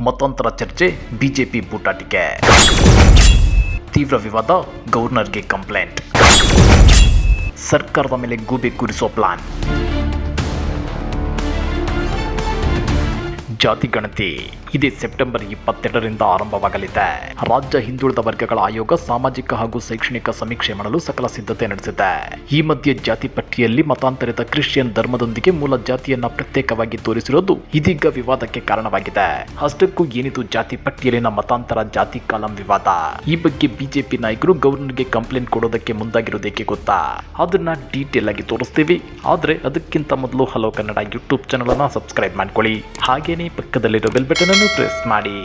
ಮತಾಂತರ ಚರ್ಚೆ ಬಿಜೆಪಿ ಬೂಟಾಟಿಕೆ ತೀವ್ರ ವಿವಾದ ಗವರ್ನರ್ಗೆ ಕಂಪ್ಲೇಂಟ್ ಸರ್ಕಾರದ ಮೇಲೆ ಗೂಬೆ ಕೂರಿಸೋ ಪ್ಲಾನ್ ಜಾತಿ ಗಣತಿ ಇದೇ ಸೆಪ್ಟೆಂಬರ್ ಇಪ್ಪತ್ತೆರಡರಿಂದ ಆರಂಭವಾಗಲಿದೆ. ರಾಜ್ಯ ಹಿಂದುಳಿದ ವರ್ಗಗಳ ಆಯೋಗ ಸಾಮಾಜಿಕ ಹಾಗೂ ಶೈಕ್ಷಣಿಕ ಸಮೀಕ್ಷೆ ಮಾಡಲು ಸಕಲ ಸಿದ್ಧತೆ ನಡೆಸಿದೆ. ಈ ಮಧ್ಯೆ ಜಾತಿ ಪಟ್ಟಿಯಲ್ಲಿ ಮತಾಂತರಿತ ಕ್ರಿಶ್ಚಿಯನ್ ಧರ್ಮದೊಂದಿಗೆ ಮೂಲ ಜಾತಿಯನ್ನ ಪ್ರತ್ಯೇಕವಾಗಿ ತೋರಿಸಿರೋದು ಇದೀಗ ವಿವಾದಕ್ಕೆ ಕಾರಣವಾಗಿದೆ. ಅಷ್ಟಕ್ಕೂ ಏನಿದು ಜಾತಿ ಪಟ್ಟಿಯಲ್ಲಿನ ಮತಾಂತರ ಜಾತಿ ಕಾಲಂ ವಿವಾದ? ಈ ಬಗ್ಗೆ ಬಿಜೆಪಿ ನಾಯಕರು ಗವರ್ನರ್ಗೆ ಕಂಪ್ಲೇಂಟ್ ಕೊಡೋದಕ್ಕೆ ಮುಂದಾಗಿರೋದಕ್ಕೆ ಗೊತ್ತಾ? ಅದನ್ನ ಡೀಟೇಲ್ ಆಗಿ ತೋರಿಸ್ತೀವಿ. ಆದ್ರೆ ಅದಕ್ಕಿಂತ ಮೊದಲು ಹಲೋ ಕನ್ನಡ ಯೂಟ್ಯೂಬ್ ಚಾನಲ್ ಅನ್ನ ಸಬ್ಸ್ಕ್ರೈಬ್ ಮಾಡ್ಕೊಳ್ಳಿ. ಹಾಗೇನೇ ಪಕ್ಕದಲ್ಲಿರೋ ಬೆಲ್ ಬಟನ್ ಅನ್ನು ಪ್ರೆಸ್ ಮಾಡಿ.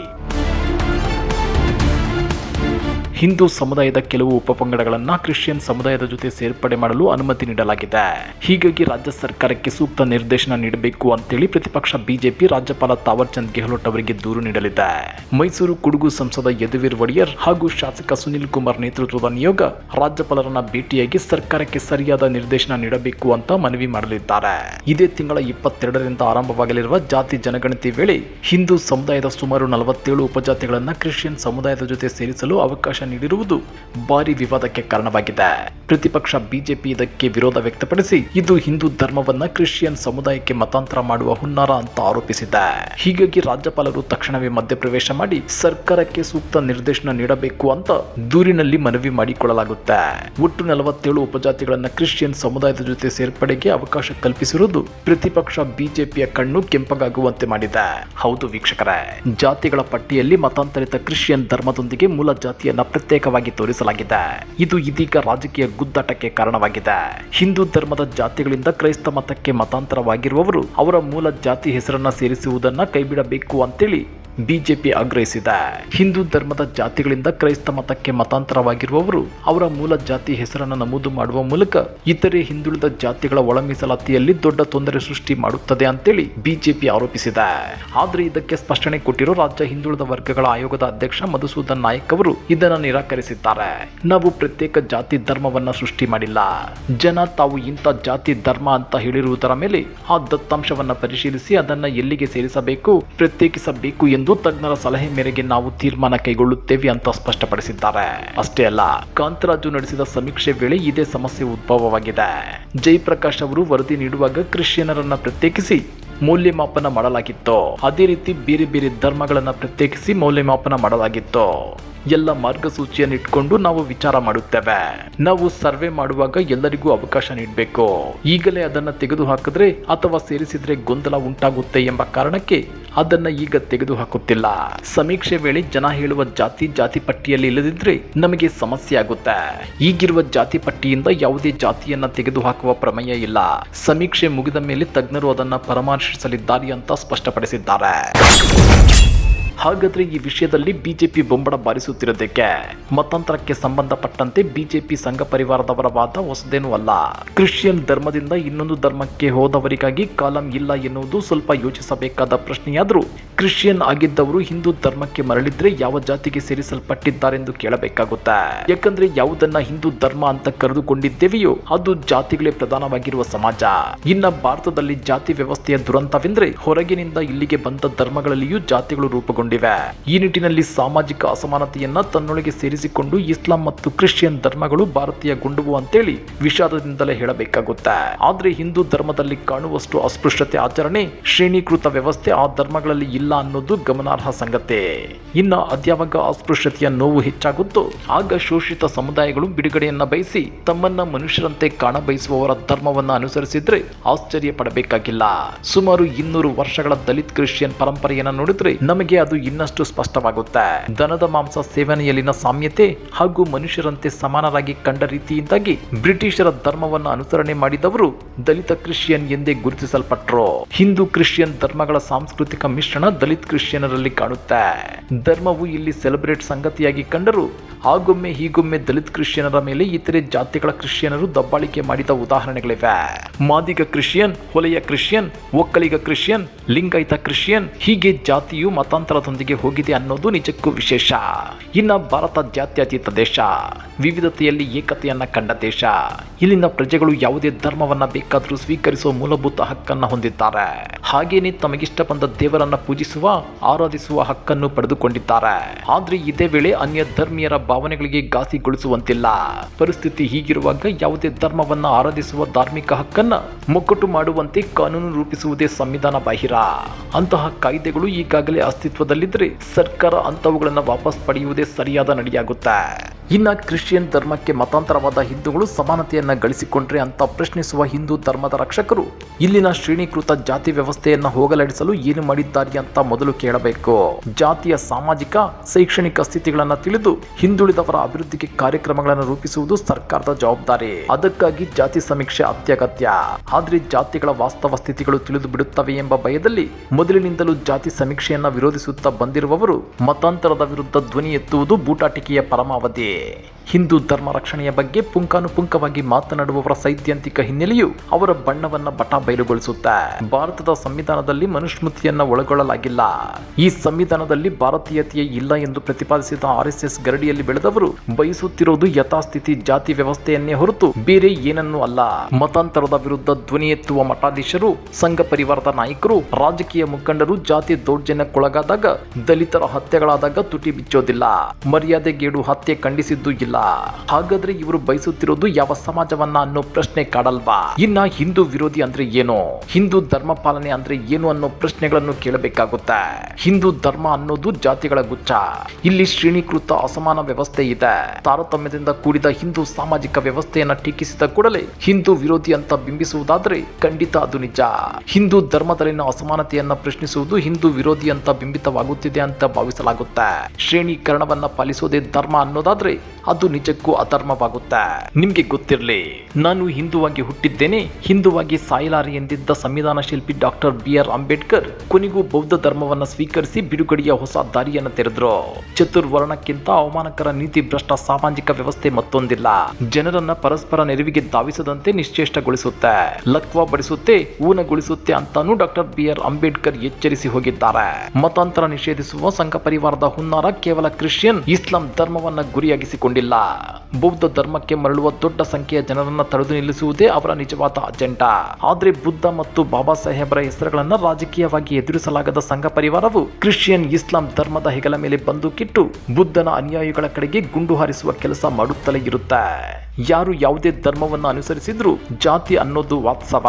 ಹಿಂದೂ ಸಮುದಾಯದ ಕೆಲವು ಉಪಪಂಗಡಗಳನ್ನು ಕ್ರಿಶ್ಚಿಯನ್ ಸಮುದಾಯದ ಜೊತೆ ಸೇರ್ಪಡೆ ಮಾಡಲು ಅನುಮತಿ ನೀಡಲಾಗಿದೆ. ಹೀಗಾಗಿ ರಾಜ್ಯ ಸರ್ಕಾರಕ್ಕೆ ಸೂಕ್ತ ನಿರ್ದೇಶನ ನೀಡಬೇಕು ಅಂತೇಳಿ ಪ್ರತಿಪಕ್ಷ ಬಿಜೆಪಿ ರಾಜ್ಯಪಾಲ ತಾವರ್ ಚಂದ್ ಗೆಹ್ಲೋಟ್ ಅವರಿಗೆ ದೂರು ನೀಡಲಿದೆ. ಮೈಸೂರು ಕುಡುಗು ಸಂಸದ ಯದುವೀರ್ ಒಡೆಯರ್ ಹಾಗೂ ಶಾಸಕ ಸುನಿಲ್ ಕುಮಾರ್ ನೇತೃತ್ವದ ನಿಯೋಗ ರಾಜ್ಯಪಾಲರನ್ನ ಭೇಟಿಯಾಗಿ ಸರ್ಕಾರಕ್ಕೆ ಸರಿಯಾದ ನಿರ್ದೇಶನ ನೀಡಬೇಕು ಅಂತ ಮನವಿ ಮಾಡಲಿದ್ದಾರೆ. ಇದೇ ತಿಂಗಳ ಇಪ್ಪತ್ತೆರಡರಿಂದ ಆರಂಭವಾಗಲಿರುವ ಜಾತಿ ಜನಗಣತಿ ವೇಳೆ ಹಿಂದೂ ಸಮುದಾಯದ ಸುಮಾರು ನಲವತ್ತೇಳು ಉಪಜಾತಿಗಳನ್ನ ಕ್ರಿಶ್ಚಿಯನ್ ಸಮುದಾಯದ ಜೊತೆ ಸೇರಿಸಲು ಅವಕಾಶ ನೀಡಿರುವುದು ಭಾರಿ ವಿವಾದಕ್ಕೆ ಕಾರಣವಾಗಿದೆ. ಪ್ರತಿಪಕ್ಷ ಬಿಜೆಪಿ ಇದಕ್ಕೆ ವಿರೋಧ ವ್ಯಕ್ತಪಡಿಸಿ ಇದು ಹಿಂದೂ ಧರ್ಮವನ್ನ ಕ್ರಿಶ್ಚಿಯನ್ ಸಮುದಾಯಕ್ಕೆ ಮತಾಂತರ ಮಾಡುವ ಹುನ್ನಾರ ಅಂತ ಆರೋಪಿಸಿದೆ. ಹೀಗಾಗಿ ರಾಜ್ಯಪಾಲರು ತಕ್ಷಣವೇ ಮಧ್ಯಪ್ರವೇಶ ಮಾಡಿ ಸರ್ಕಾರಕ್ಕೆ ಸೂಕ್ತ ನಿರ್ದೇಶನ ನೀಡಬೇಕು ಅಂತ ದೂರಿನಲ್ಲಿ ಮನವಿ ಮಾಡಿಕೊಳ್ಳಲಾಗುತ್ತೆ. ಒಟ್ಟು ನಲವತ್ತೇಳು ಉಪಜಾತಿಗಳನ್ನ ಕ್ರಿಶ್ಚಿಯನ್ ಸಮುದಾಯದ ಜೊತೆ ಸೇರ್ಪಡೆಗೆ ಅವಕಾಶ ಕಲ್ಪಿಸಿರುವುದು ಪ್ರತಿಪಕ್ಷ ಬಿಜೆಪಿಯ ಕಣ್ಣು ಕೆಂಪಗಾಗುವಂತೆ ಮಾಡಿದೆ. ಹೌದು ವೀಕ್ಷಕರೇ, ಜಾತಿಗಳ ಪಟ್ಟಿಯಲ್ಲಿ ಮತಾಂತರಿತ ಕ್ರಿಶ್ಚಿಯನ್ ಧರ್ಮದೊಂದಿಗೆ ಮೂಲ ಜಾತಿಯನ್ನ ಪ್ರತ್ಯೇಕವಾಗಿ ತೋರಿಸಲಾಗಿದೆ. ಇದು ಇದೀಗ ರಾಜಕೀಯ ಗುದ್ದಾಟಕ್ಕೆ ಕಾರಣವಾಗಿದೆ. ಹಿಂದೂ ಧರ್ಮದ ಜಾತಿಗಳಿಂದ ಕ್ರೈಸ್ತ ಮತಕ್ಕೆ ಮತಾಂತರವಾಗಿರುವವರು ಅವರ ಮೂಲ ಜಾತಿ ಹೆಸರನ್ನ ಸೇರಿಸುವುದನ್ನ ಕೈಬಿಡಬೇಕು ಅಂತೇಳಿ ಬಿಜೆಪಿ ಆಗ್ರಹಿಸಿದೆ. ಹಿಂದೂ ಧರ್ಮದ ಜಾತಿಗಳಿಂದ ಕ್ರೈಸ್ತ ಮತಕ್ಕೆ ಮತಾಂತರವಾಗಿರುವವರು ಅವರ ಮೂಲ ಜಾತಿ ಹೆಸರನ್ನು ನಮೂದು ಮಾಡುವ ಮೂಲಕ ಇತರೆ ಹಿಂದುಳಿದ ಜಾತಿಗಳ ಒಳಮೀಸಲಾತಿಯಲ್ಲಿ ದೊಡ್ಡ ತೊಂದರೆ ಸೃಷ್ಟಿ ಮಾಡುತ್ತದೆ ಅಂತೇಳಿ ಬಿಜೆಪಿ ಆರೋಪಿಸಿದೆ. ಆದರೆ ಇದಕ್ಕೆ ಸ್ಪಷ್ಟನೆ ಕೊಟ್ಟಿರೋ ರಾಜ್ಯ ಹಿಂದುಳಿದ ವರ್ಗಗಳ ಆಯೋಗದ ಅಧ್ಯಕ್ಷ ಮಧುಸೂದನ್ ನಾಯಕ್ ಅವರು ಇದನ್ನು ನಿರಾಕರಿಸಿದ್ದಾರೆ. ನಾವು ಪ್ರತ್ಯೇಕ ಜಾತಿ ಧರ್ಮವನ್ನ ಸೃಷ್ಟಿ ಮಾಡಿಲ್ಲ. ಜನ ತಾವು ಇಂಥ ಜಾತಿ ಧರ್ಮ ಅಂತ ಹೇಳಿರುವುದರ ಮೇಲೆ ಆ ದತ್ತಾಂಶವನ್ನ ಪರಿಶೀಲಿಸಿ ಅದನ್ನ ಎಲ್ಲಿಗೆ ಸೇರಿಸಬೇಕು, ಪ್ರತ್ಯೇಕಿಸಬೇಕು ಎಂದು ತಜ್ಞರ ಸಲಹೆ ಮೇರೆಗೆ ನಾವು ತೀರ್ಮಾನ ಕೈಗೊಳ್ಳುತ್ತೇವೆ ಅಂತ ಸ್ಪಷ್ಟಪಡಿಸಿದ್ದಾರೆ. ಅಷ್ಟೇ ಅಲ್ಲ, ಕಾಂತರಾಜು ನಡೆಸಿದ ಸಮೀಕ್ಷೆ ವೇಳೆ ಇದೇ ಸಮಸ್ಯೆ ಉದ್ಭವವಾಗಿದೆ. ಜಯಪ್ರಕಾಶ್ ಅವರು ವರದಿ ನೀಡುವಾಗ ಕ್ರಿಶ್ಚಿಯನರನ್ನ ಪ್ರತ್ಯೇಕಿಸಿ ಮೌಲ್ಯಮಾಪನ ಮಾಡಲಾಗಿತ್ತು. ಅದೇ ರೀತಿ ಬೇರೆ ಬೇರೆ ಧರ್ಮಗಳನ್ನ ಪ್ರತ್ಯೇಕಿಸಿ ಮೌಲ್ಯಮಾಪನ ಮಾಡಲಾಗಿತ್ತು. ಎಲ್ಲ ಮಾರ್ಗಸೂಚಿಯನ್ನು ಇಟ್ಕೊಂಡು ನಾವು ವಿಚಾರ ಮಾಡುತ್ತೇವೆ. ನಾವು ಸರ್ವೆ ಮಾಡುವಾಗ ಎಲ್ಲರಿಗೂ ಅವಕಾಶ ನೀಡಬೇಕು. ಈಗಲೇ ಅದನ್ನ ತೆಗೆದು ಹಾಕಿದ್ರೆ ಅಥವಾ ಸೇರಿಸಿದ್ರೆ ಗೊಂದಲ ಉಂಟಾಗುತ್ತೆ ಎಂಬ ಕಾರಣಕ್ಕೆ ಅದನ್ನ ಈಗ ತೆಗೆದು ಹಾಕುತ್ತಿಲ್ಲ ಸಮೀಕ್ಷೆ ವೇಳೆ ಜನ ಹೇಳುವ ಜಾತಿ ಜಾತಿ ಪಟ್ಟಿಯಲ್ಲಿ ಇಲ್ಲದಿದ್ರೆ ನಮಗೆ ಸಮಸ್ಯೆ ಆಗುತ್ತೆ. ಈಗಿರುವ ಜಾತಿ ಪಟ್ಟಿಯಿಂದ ಯಾವುದೇ ಜಾತಿಯನ್ನ ತೆಗೆದು ಹಾಕುವ ಪ್ರಮೇಯ ಇಲ್ಲ. ಸಮೀಕ್ಷೆ ಮುಗಿದ ಮೇಲೆ ತಜ್ಞರು ಅದನ್ನ ಪರಾಮರ್ಶಿಸಲಿದ್ದಾರೆ ಅಂತ ಸ್ಪಷ್ಟಪಡಿಸಿದ್ದಾರೆ. ಹಾಗಾದ್ರೆ ಈ ವಿಷಯದಲ್ಲಿ ಬಿಜೆಪಿ ಬೊಂಬಡ ಬಾರಿಸುತ್ತಿರೋದಕ್ಕೆ? ಮತಾಂತರಕ್ಕೆ ಸಂಬಂಧಪಟ್ಟಂತೆ ಬಿಜೆಪಿ ಸಂಘ ಪರಿವಾರದವರ ವಾದ ಹೊಸದೇನೂ ಅಲ್ಲ. ಕ್ರಿಶ್ಚಿಯನ್ ಧರ್ಮದಿಂದ ಇನ್ನೊಂದು ಧರ್ಮಕ್ಕೆ ಹೋದವರಿಗಾಗಿ ಕಾಲಂ ಇಲ್ಲ ಎನ್ನುವುದು ಸ್ವಲ್ಪ ಯೋಚಿಸಬೇಕಾದ ಪ್ರಶ್ನೆಯಾದರೂ, ಕ್ರಿಶ್ಚಿಯನ್ ಆಗಿದ್ದವರು ಹಿಂದೂ ಧರ್ಮಕ್ಕೆ ಮರಳಿದ್ರೆ ಯಾವ ಜಾತಿಗೆ ಸೇರಿಸಲ್ಪಟ್ಟಿದ್ದಾರೆಂದು ಕೇಳಬೇಕಾಗುತ್ತೆ. ಯಾಕಂದ್ರೆ ಯಾವುದನ್ನ ಹಿಂದೂ ಧರ್ಮ ಅಂತ ಕರೆದುಕೊಂಡಿದ್ದೇವೆಯೋ, ಅದು ಜಾತಿಗಳೇ ಪ್ರಧಾನವಾಗಿರುವ ಸಮಾಜ. ಇನ್ನ ಭಾರತದಲ್ಲಿ ಜಾತಿ ವ್ಯವಸ್ಥೆಯ ದುರಂತವೆಂದ್ರೆ ಹೊರಗಿನಿಂದ ಇಲ್ಲಿಗೆ ಬಂದ ಧರ್ಮಗಳಲ್ಲಿಯೂ ಜಾತಿಗಳು ರೂಪುಗೊಂಡಿವೆ ಈ ನಿಟ್ಟಿನಲ್ಲಿ ಸಾಮಾಜಿಕ ಅಸಮಾನತೆಯನ್ನ ತನ್ನೊಳಗೆ ಸೇರಿಸಿಕೊಂಡು ಇಸ್ಲಾಂ ಮತ್ತು ಕ್ರಿಶ್ಚಿಯನ್ ಧರ್ಮಗಳು ಭಾರತೀಯ ಗುಂಡುವು ಅಂತೇಳಿ ವಿಷಾದದಿಂದಲೇ ಹೇಳಬೇಕಾಗುತ್ತೆ. ಆದ್ರೆ ಹಿಂದೂ ಧರ್ಮದಲ್ಲಿ ಕಾಣುವಷ್ಟು ಅಸ್ಪೃಶ್ಯತೆ ಆಚರಣೆ, ಶ್ರೇಣೀಕೃತ ವ್ಯವಸ್ಥೆ ಆ ಧರ್ಮಗಳಲ್ಲಿ ಇಲ್ಲ ಅನ್ನೋದು ಗಮನಾರ್ಹ ಸಂಗತಿ. ಇನ್ನ ಅದ್ಯಾವಾಗ ಅಸ್ಪೃಶ್ಯತೆಯ ನೋವು ಹೆಚ್ಚಾಗುತ್ತೋ, ಆಗ ಶೋಷಿತ ಸಮುದಾಯಗಳು ಬಿಡುಗಡೆಯನ್ನ ಬಯಸಿ ತಮ್ಮನ್ನ ಮನುಷ್ಯರಂತೆ ಕಾಣ ಬಯಸುವವರ ಧರ್ಮವನ್ನ ಅನುಸರಿಸಿದ್ರೆ ಆಶ್ಚರ್ಯ ಪಡಬೇಕಾಗಿಲ್ಲ ಸುಮಾರು ಇನ್ನೂರು ವರ್ಷಗಳ ದಲಿತ್ ಕ್ರಿಶ್ಚಿಯನ್ ಪರಂಪರೆಯನ್ನ ನೋಡಿದ್ರೆ ನಮಗೆ ಅದು ಇನ್ನಷ್ಟು ಸ್ಪಷ್ಟವಾಗುತ್ತೆ. ದನದ ಮಾಂಸ ಸೇವನೆಯಲ್ಲಿನ ಸಾಮ್ಯತೆ ಹಾಗೂ ಮನುಷ್ಯರಂತೆ ಸಮಾನರಾಗಿ ಕಂಡ ರೀತಿಯಿಂದಾಗಿ ಬ್ರಿಟಿಷರ ಧರ್ಮವನ್ನು ಅನುಸರಣೆ ಮಾಡಿದವರು ದಲಿತ ಕ್ರಿಶ್ಚಿಯನ್ ಎಂದೇ ಗುರುತಿಸಲ್ಪಟ್ರು. ಹಿಂದೂ ಕ್ರಿಶ್ಚಿಯನ್ ಧರ್ಮಗಳ ಸಾಂಸ್ಕೃತಿಕ ಮಿಶ್ರಣ ದಲಿತ ಕ್ರಿಶ್ಚಿಯನರಲ್ಲಿ ಕಾಣುತ್ತೆ. ಧರ್ಮವು ಇಲ್ಲಿ ಸೆಲೆಬ್ರೇಟ್ ಸಂಗತಿಯಾಗಿ ಕಂಡರೂ ಆಗೊಮ್ಮೆ ಹೀಗೊಮ್ಮೆ ದಲಿತ ಕ್ರಿಶ್ಚಿಯನರ ಮೇಲೆ ಇತರೆ ಜಾತಿಗಳ ಕ್ರಿಶ್ಚಿಯನರು ದಬ್ಬಾಳಿಕೆ ಮಾಡಿದ ಉದಾಹರಣೆಗಳಿವೆ. Madiga Christian, Holeya Christian, Okkaliga Christian, Lingayat Christian ಹೀಗೆ ಜಾತಿಯು ಮತಾಂತರದ ಭಾರತದೊಂದಿಗೆ ಹೋಗಿದೆ ಅನ್ನೋದು ನಿಜಕ್ಕೂ ವಿಶೇಷ. ಇನ್ನ ಭಾರತ ಜಾತ್ಯತೀತ ದೇಶ ವಿವಿಧತೆಯಲ್ಲಿ ಏಕತೆಯನ್ನ ಕಂಡ ದೇಶ. ಇಲ್ಲಿನ ಪ್ರಜೆಗಳು ಯಾವುದೇ ಧರ್ಮವನ್ನ ಬೇಕಾದರೂ ಸ್ವೀಕರಿಸುವ ಮೂಲಭೂತ ಹಕ್ಕನ್ನ ಹೊಂದಿದ್ದಾರೆ. ಹಾಗೇನೆ ತಮಗಿಷ್ಟ ಬಂದ ದೇವರನ್ನ ಪೂಜಿಸುವ, ಆರಾಧಿಸುವ ಹಕ್ಕನ್ನು ಪಡೆದುಕೊಂಡಿದ್ದಾರೆ. ಆದ್ರೆ ಇದೇ ವೇಳೆ ಅನ್ಯ ಧರ್ಮೀಯರ ಭಾವನೆಗಳಿಗೆ ಘಾಸಿಗೊಳಿಸುವಂತಿಲ್ಲ. ಪರಿಸ್ಥಿತಿ ಹೀಗಿರುವಾಗ ಯಾವುದೇ ಧರ್ಮವನ್ನ ಆರಾಧಿಸುವ ಧಾರ್ಮಿಕ ಹಕ್ಕನ್ನ ಮುಕ್ಕಟ್ಟು ಮಾಡುವಂತೆ ಕಾನೂನು ರೂಪಿಸುವುದೇ ಸಂವಿಧಾನ ಬಾಹಿರ. ಅಂತಹ ಕಾಯ್ದೆಗಳು ಈಗಾಗಲೇ ಅಸ್ತಿತ್ವದಲ್ಲಿದ್ದರೆ ಸರ್ಕಾರ ಅಂತವುಗಳನ್ನು ವಾಪಸ್ ಪಡೆಯುವುದೇ ಸರಿಯಾದ ನಡೆಯಾಗುತ್ತೆ. ಇನ್ನ ಕ್ರಿಶ್ಚಿಯನ್ ಧರ್ಮಕ್ಕೆ ಮತಾಂತರವಾದ ಹಿಂದೂಗಳು ಸಮಾನತೆಯನ್ನು ಗಳಿಸಿಕೊಂಡ್ರೆ ಅಂತ ಪ್ರಶ್ನಿಸುವ ಹಿಂದೂ ಧರ್ಮದ ರಕ್ಷಕರು, ಇಲ್ಲಿನ ಶ್ರೇಣೀಕೃತ ಜಾತಿ ವ್ಯವಸ್ಥೆಯನ್ನು ಹೋಗಲಾಡಿಸಲು ಏನು ಮಾಡಿದ್ದಾರೆ ಅಂತ ಮೊದಲು ಕೇಳಬೇಕು. ಜಾತಿಯ ಸಾಮಾಜಿಕ, ಶೈಕ್ಷಣಿಕ ಸ್ಥಿತಿಗಳನ್ನ ತಿಳಿದು ಹಿಂದುಳಿದವರ ಅಭಿವೃದ್ಧಿಗೆ ಕಾರ್ಯಕ್ರಮಗಳನ್ನು ರೂಪಿಸುವುದು ಸರ್ಕಾರದ ಜವಾಬ್ದಾರಿ. ಅದಕ್ಕಾಗಿ ಜಾತಿ ಸಮೀಕ್ಷೆ ಅತ್ಯಗತ್ಯ. ಆದ್ರೆ ಜಾತಿಗಳ ವಾಸ್ತವ ಸ್ಥಿತಿಗಳು ತಿಳಿದು ಬಿಡುತ್ತವೆ ಎಂಬ ಭಯದಲ್ಲಿ ಮೊದಲಿನಿಂದಲೂ ಜಾತಿ ಸಮೀಕ್ಷೆಯನ್ನು ವಿರೋಧಿಸುತ್ತಾ ಬಂದಿರುವವರು ಮತಾಂತರದ ವಿರುದ್ಧ ಧ್ವನಿ ಎತ್ತುವುದು ಬೂಟಾಟಿಕೆಯ ಪರಮಾವಧಿ. ಹಿಂದೂ ಧರ್ಮ ರಕ್ಷಣೆಯ ಬಗ್ಗೆ ಪುಂಕಾನುಪುಂಕವಾಗಿ ಮಾತನಾಡುವವರ ಸೈದ್ಧಾಂತಿಕ ಹಿನ್ನೆಲೆಯು ಅವರ ಬಣ್ಣವನ್ನ ಬಟಾ ಬಯಲುಗೊಳಿಸುತ್ತೆ. ಭಾರತದ ಸಂವಿಧಾನದಲ್ಲಿ ಮನುಸ್ಮೃತಿಯನ್ನ ಒಳಗೊಳ್ಳಲಾಗಿಲ್ಲ. ಈ ಸಂವಿಧಾನದಲ್ಲಿ ಭಾರತೀಯತೆಯೇ ಇಲ್ಲ ಎಂದು ಪ್ರತಿಪಾದಿಸಿದ ಆರ್ ಎಸ್ ಎಸ್ ಗರಡಿಯಲ್ಲಿ ಬೆಳೆದವರು ಬಯಸುತ್ತಿರುವುದು ಯಥಾಸ್ಥಿತಿ ಜಾತಿ ವ್ಯವಸ್ಥೆಯನ್ನೇ ಹೊರತು ಬೇರೆ ಏನನ್ನೂ ಅಲ್ಲ. ಮತಾಂತರದ ವಿರುದ್ಧ ಧ್ವನಿ ಎತ್ತುವ ಮಠಾಧೀಶರು, ಸಂಘ ಪರಿವಾರದ ನಾಯಕರು, ರಾಜಕೀಯ ಮುಖಂಡರು ಜಾತಿ ದೌರ್ಜನ್ಯಕ್ಕೊಳಗಾದಾಗ ದಲಿತರ ಹತ್ಯೆಗಳಾದಾಗ ತುಟಿ ಬಿಚ್ಚೋದಿಲ್ಲ. ಮರ್ಯಾದೆಗೇಡು ಹತ್ಯೆ ಖಂಡಿಸಿದ್ದು ಇಲ್ಲ. ಹಾಗಾದ್ರೆ ಇವರು ಬಯಸುತ್ತಿರೋದು ಯಾವ ಸಮಾಜವನ್ನ ಅನ್ನೋ ಪ್ರಶ್ನೆ ಕಾಡಲ್ವಾ? ಇನ್ನ ಹಿಂದೂ ವಿರೋಧಿ ಅಂದ್ರೆ ಏನು? ಹಿಂದೂ ಧರ್ಮ ಪಾಲನೆ ಅಂದ್ರೆ ಏನು ಅನ್ನೋ ಪ್ರಶ್ನೆಗಳನ್ನು ಕೇಳಬೇಕಾಗುತ್ತೆ. ಹಿಂದೂ ಧರ್ಮ ಅನ್ನೋದು ಜಾತಿಗಳ ಗುಚ್ಛ. ಇಲ್ಲಿ ಶ್ರೇಣೀಕೃತ ಅಸಮಾನ ವ್ಯವಸ್ಥೆ ಇದೆ. ತಾರತಮ್ಯದಿಂದ ಕೂಡಿದ ಹಿಂದೂ ಸಾಮಾಜಿಕ ವ್ಯವಸ್ಥೆಯನ್ನ ಟೀಕಿಸಿದ ಕೂಡಲೇ ಹಿಂದೂ ವಿರೋಧಿ ಅಂತ ಬಿಂಬಿಸುವುದಾದ್ರೆ ಖಂಡಿತ ಅದು ನಿಜ. ಹಿಂದೂ ಧರ್ಮದಲ್ಲಿನ ಅಸಮಾನತೆಯನ್ನ ಪ್ರಶ್ನಿಸುವುದು ಹಿಂದೂ ವಿರೋಧಿ ಅಂತ ಬಿಂಬಿತವಾಗುತ್ತಿದೆ ಅಂತ ಭಾವಿಸಲಾಗುತ್ತೆ. ಶ್ರೇಣೀಕರಣವನ್ನ ಪಾಲಿಸೋದೇ ಧರ್ಮ ಅನ್ನೋದಾದ್ರೆ ಅದು ನಿಜಕ್ಕೂ ಅಧರ್ಮವಾಗುತ್ತೆ. ನಿಮ್ಗೆ ಗೊತ್ತಿರಲಿ, ನಾನು ಹಿಂದುವಾಗಿ ಹುಟ್ಟಿದ್ದೇನೆ, ಹಿಂದುವಾಗಿ ಸಾಯಲಾರೆ ಎಂದಿದ್ದ ಸಂವಿಧಾನ ಶಿಲ್ಪಿ ಡಾಕ್ಟರ್ ಬಿ ಆರ್ ಅಂಬೇಡ್ಕರ್ ಕೊನೆಗೂ ಬೌದ್ಧ ಧರ್ಮವನ್ನ ಸ್ವೀಕರಿಸಿ ಬಿಡುಗಡೆಯ ಹೊಸ ದಾರಿಯನ್ನು ತೆರೆದ್ರು. ಚತುರ್ವರ್ಣಕ್ಕಿಂತ ಅವಮಾನಕರ ನೀತಿ ಭ್ರಷ್ಟ ಸಾಮಾಜಿಕ ವ್ಯವಸ್ಥೆ ಮತ್ತೊಂದಿಲ್ಲ. ಜನರನ್ನ ಪರಸ್ಪರ ನೆರವಿಗೆ ಧಾವಿಸದಂತೆ ನಿಶ್ಚೇಷ್ಟಗೊಳಿಸುತ್ತೆ. ಲಕ್ವ ಬಡಿಸುತ್ತೆ, ಊನಗೊಳಿಸುತ್ತೆ ಅಂತಾನು ಡಾಕ್ಟರ್ ಬಿ ಆರ್ ಅಂಬೇಡ್ಕರ್ ಎಚ್ಚರಿಸಿ ಹೋಗಿದ್ದಾರೆ. ಮತಾಂತರ ನಿಷೇಧಿಸುವ ಸಂಘ ಪರಿವಾರದ ಹುನ್ನಾರ ಕೇವಲ ಕ್ರಿಶ್ಚಿಯನ್ ಇಸ್ಲಾಂ ಧರ್ಮವನ್ನ ಗುರಿಯಾಗಿಸಿಕೊಂಡಿಲ್ಲ ಬೌದ್ಧ ಧರ್ಮಕ್ಕೆ ಮರಳುವ ದೊಡ್ಡ ಸಂಖ್ಯೆಯ ಜನರನ್ನ ತಡೆದು ನಿಲ್ಲಿಸುವುದೇ ಅವರ ನಿಜವಾದ ಅಜೆಂಡಾ. ಆದ್ರೆ ಬುದ್ಧ ಮತ್ತು ಬಾಬಾ ಸಾಹೇಬರ ಹೆಸರುಗಳನ್ನು ರಾಜಕೀಯವಾಗಿ ಎದುರಿಸಲಾಗದ ಸಂಘ ಪರಿವಾರವು ಕ್ರಿಶ್ಚಿಯನ್ ಇಸ್ಲಾಂ ಧರ್ಮದ ಹೆಗಲ ಮೇಲೆ ಬಂದೂಕಿಟ್ಟು ಬುದ್ಧನ ಅನುಯಾಯಿಗಳ ಕಡೆಗೆ ಗುಂಡು ಹಾರಿಸುವ ಕೆಲಸ ಮಾಡುತ್ತಲೇ ಇರುತ್ತೆ. ಯಾರು ಯಾವುದೇ ಧರ್ಮವನ್ನು ಅನುಸರಿಸಿದ್ರು ಜಾತಿ ಅನ್ನೋದು ವಾತ್ಸವ.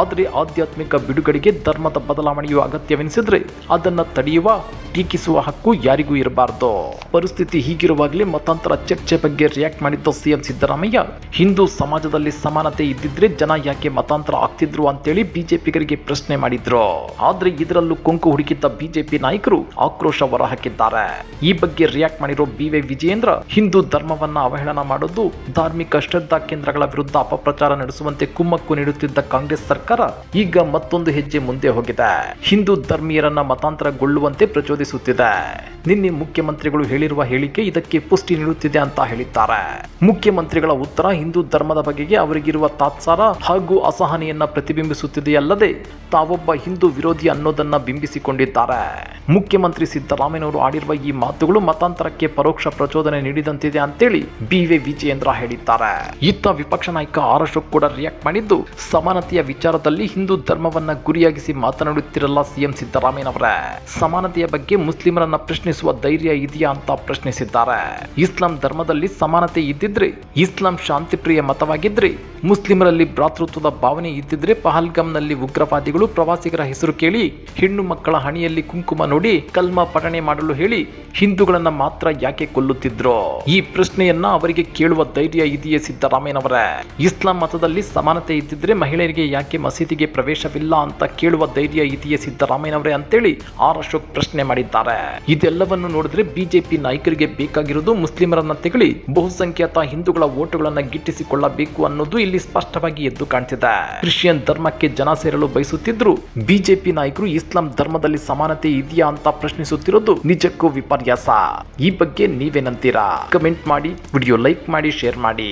ಆದರೆ ಆಧ್ಯಾತ್ಮಿಕ ಬಿಡುಗಡೆಗೆ ಧರ್ಮದ ಬದಲಾವಣೆಯು ಅಗತ್ಯವೆನಿಸಿದ್ರೆ ಅದನ್ನ ತಡೆಯುವ, ಟೀಕಿಸುವ ಹಕ್ಕು ಯಾರಿಗೂ ಇರಬಾರ್ದು. ಪರಿಸ್ಥಿತಿ ಹೀಗಿರುವಾಗಲೇ ಮತಾಂತರ ಚರ್ಚೆ ಬಗ್ಗೆ ರಿಯಾಕ್ಟ್ ಮಾಡಿದ್ದ ಸಿಎಂ ಸಿದ್ದರಾಮಯ್ಯ, ಹಿಂದೂ ಸಮಾಜದಲ್ಲಿ ಸಮಾನತೆ ಇದ್ದಿದ್ರೆ ಜನ ಯಾಕೆ ಮತಾಂತರ ಆಗ್ತಿದ್ರು ಅಂತೇಳಿ ಬಿಜೆಪಿಗರಿಗೆ ಪ್ರಶ್ನೆ ಮಾಡಿದ್ರು. ಆದ್ರೆ ಇದರಲ್ಲೂ ಕೊಂಕು ಹುಡುಕಿದ್ದ ಬಿಜೆಪಿ ನಾಯಕರು ಆಕ್ರೋಶ ಹೊರಹಾಕಿದ್ದಾರೆ. ಈ ಬಗ್ಗೆ ರಿಯಾಕ್ಟ್ ಮಾಡಿರೋ ಬಿ ವೈ ವಿಜಯೇಂದ್ರ ಹಿಂದೂ ಧರ್ಮವನ್ನ ಅವಹೇಳನ ಮಾಡೋದು ಧಾರ್ಮಿಕ ಶ್ರದ್ಧಾ ಕೇಂದ್ರಗಳ ವಿರುದ್ಧ ಅಪಪ್ರಚಾರ ನಡೆಸುವಂತೆ ಕುಮ್ಮಕ್ಕು ನೀಡುತ್ತಿದ್ದ ಕಾಂಗ್ರೆಸ್ ಸರ್ಕಾರ ಈಗ ಮತ್ತೊಂದು ಹೆಜ್ಜೆ ಮುಂದೆ ಹೋಗಿದೆ. ಹಿಂದೂ ಧರ್ಮೀಯರನ್ನ ಮತಾಂತರಗೊಳ್ಳುವಂತೆ ಪ್ರಚೋದಿಸುತ್ತಿದೆ. ನಿನ್ನೆ ಮುಖ್ಯಮಂತ್ರಿಗಳು ಹೇಳಿರುವ ಹೇಳಿಕೆ ಇದಕ್ಕೆ ಪುಷ್ಟಿ ನೀಡುತ್ತಿದೆ ಅಂತ ಹೇಳಿದ್ದಾರೆ. ಮುಖ್ಯಮಂತ್ರಿಗಳ ಉತ್ತರ ಹಿಂದೂ ಧರ್ಮದ ಬಗೆಗೆ ಅವರಿಗಿರುವ ತಾತ್ಸಾರ ಹಾಗೂ ಅಸಹನೆಯನ್ನ ಪ್ರತಿಬಿಂಬಿಸುತ್ತಿದೆಯಲ್ಲದೆ ತಾವೊಬ್ಬ ಹಿಂದೂ ವಿರೋಧಿ ಅನ್ನೋದನ್ನ ಬಿಂಬಿಸಿಕೊಂಡಿದ್ದಾರೆ. ಮುಖ್ಯಮಂತ್ರಿ ಸಿದ್ದರಾಮಯ್ಯನವರು ಆಡಿರುವ ಈ ಮಾತುಗಳು ಮತಾಂತರಕ್ಕೆ ಪರೋಕ್ಷ ಪ್ರಚೋದನೆ ನೀಡಿದಂತಿದೆ ಅಂತೇಳಿ ಬಿ ವಿ ವಿಜಯೇಂದ್ರ ಹೇಳಿದ್ದಾರೆ. ಇತ್ತ ವಿಪಕ್ಷ ನಾಯಕ ಆರ್ ಅಶೋಕ್ ಕೂಡ ರಿಯಾಕ್ಟ್ ಮಾಡಿದ್ದು, ಸಮಾನತೆಯ ವಿಚಾರದಲ್ಲಿ ಹಿಂದೂ ಧರ್ಮವನ್ನ ಗುರಿಯಾಗಿಸಿ ಮಾತನಾಡುತ್ತಿರಲ್ಲ ಸಿಎಂ ಸಿದ್ದರಾಮಯ್ಯನವರೇ. ಸಮಾನತೆಯ ಬಗ್ಗೆ ಮುಸ್ಲಿಮರನ್ನ ಪ್ರಶ್ನಿಸುವ ಧೈರ್ಯ ಇದೆಯಾ ಅಂತ ಪ್ರಶ್ನಿಸಿದ್ದಾರೆ. ಇಸ್ಲಾಂ ಧರ್ಮದಲ್ಲಿ ಸಮಾನತೆ ಇದ್ದಿದ್ರೆ, ಇಸ್ಲಾಂ ಶಾಂತಿಪ್ರಿಯ ಮತವಾಗಿದ್ರೆ, ಮುಸ್ಲಿಮರಲ್ಲಿ ಭ್ರಾತೃತ್ವದ ಭಾವನೆ ಇದ್ದಿದ್ರೆ ಪಹಲ್ಗಂನಲ್ಲಿ ಉಗ್ರವಾದಿಗಳು ಪ್ರವಾಸಿಗರ ಹೆಸರು ಕೇಳಿ, ಹೆಣ್ಣು ಮಕ್ಕಳ ಹಣಿಯಲ್ಲಿ ಕುಂಕುಮ ನೋಡಿ ಕಲ್ಮ ಪಠಣೆ ಮಾಡಲು ಹೇಳಿ ಹಿಂದೂಗಳನ್ನ ಮಾತ್ರ ಯಾಕೆ ಕೊಲ್ಲುತ್ತಿದ್ರು? ಈ ಪ್ರಶ್ನೆಯನ್ನ ಅವರಿಗೆ ಕೇಳುವ ಧೈರ್ಯ ಇದೆಯೇ ಸಿದ್ದರಾಮಯ್ಯನವರೇ, ಇಸ್ಲಾಂ ಮತದಲ್ಲಿ ಸಮಾನತೆ ಇದ್ದಿದ್ರೆ ಮಹಿಳೆಯರಿಗೆ ಯಾಕೆ ಮಸೀದಿಗೆ ಪ್ರವೇಶವಿಲ್ಲ ಅಂತ ಕೇಳುವ ಧೈರ್ಯ ಇದೆಯೇ ಸಿದ್ದರಾಮಯ್ಯನವರೇ ಅಂತೇಳಿ ಆರ್ ಅಶೋಕ್ ಪ್ರಶ್ನೆ ಮಾಡಿದ್ದಾರೆ. ಇದೆಲ್ಲವನ್ನು ನೋಡಿದ್ರೆ ಬಿಜೆಪಿ ನಾಯಕರಿಗೆ ಬೇಕಾಗಿರುವುದು ಮುಸ್ಲಿಮರನ್ನ ತೆಗಳಿ ಬಹುಸಂಖ್ಯಾತ ಹಿಂದೂಗಳ ಓಟುಗಳನ್ನ ಗಿಟ್ಟಿಸಿಕೊಳ್ಳಬೇಕು ಅನ್ನೋದು ಇಲ್ಲಿ ಸ್ಪಷ್ಟವಾಗಿ ಎದ್ದು ಕಾಣ್ತಿದೆ. ಕ್ರಿಶ್ಚಿಯನ್ ಧರ್ಮಕ್ಕೆ ಜನ ಸೇರಲು ಬಯಸುತ್ತಿದ್ರು, ಬಿಜೆಪಿ ನಾಯಕರು ಇಸ್ಲಾಂ ಧರ್ಮದಲ್ಲಿ ಸಮಾನತೆ ಇದೆಯಾ ಅಂತ ಪ್ರಶ್ನಿಸುತ್ತಿರೋದು ನಿಜಕ್ಕೂ ವಿಪರ್ಯಾಸ. ಈ ಬಗ್ಗೆ ನೀವೇನಂತೀರಾ? ಕಮೆಂಟ್ ಮಾಡಿ, ವಿಡಿಯೋ ಲೈಕ್ ಮಾಡಿ, ಶೇರ್ ಮಾಡಿ.